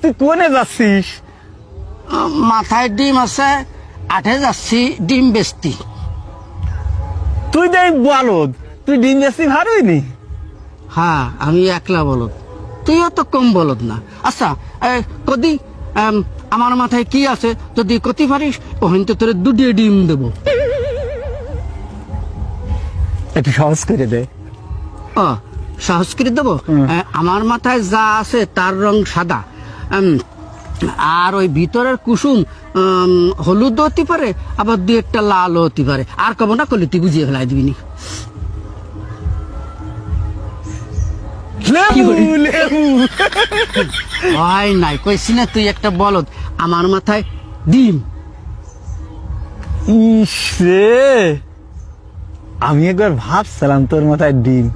তুই কোনে যাচ্ছিস? মাথায় ডিম আছে আঠে যাচ্ছি ডিম বেচতি। তুই দেখ বলদ তুই ডিম বেশি ভারইনি হ্যাঁ আমি একলা বলদ। তুইও তো কম বলদ না। আচ্ছা কদি আমার মাথায় কি আছে? যদি কতি পারিস ওখান তো তোর দুটি ডিম দেবো। একটু সহজ করে দে। সাহস করে দেবো আমার মাথায় যা আছে তার রং সাদা। আর ওই ভিতরের কুসুম হলুদ হতে পারে আবার দু একটা লাল হতে পারে। আর কব না করলে তুই বুঝিয়ে ফেলাই দিবি নি। হয় নাই কইছি না তুই একটা বলদ। আমার মাথায় ডিম। ইস আমি একবার ভাবছিলাম তোর মাথায় ডিম।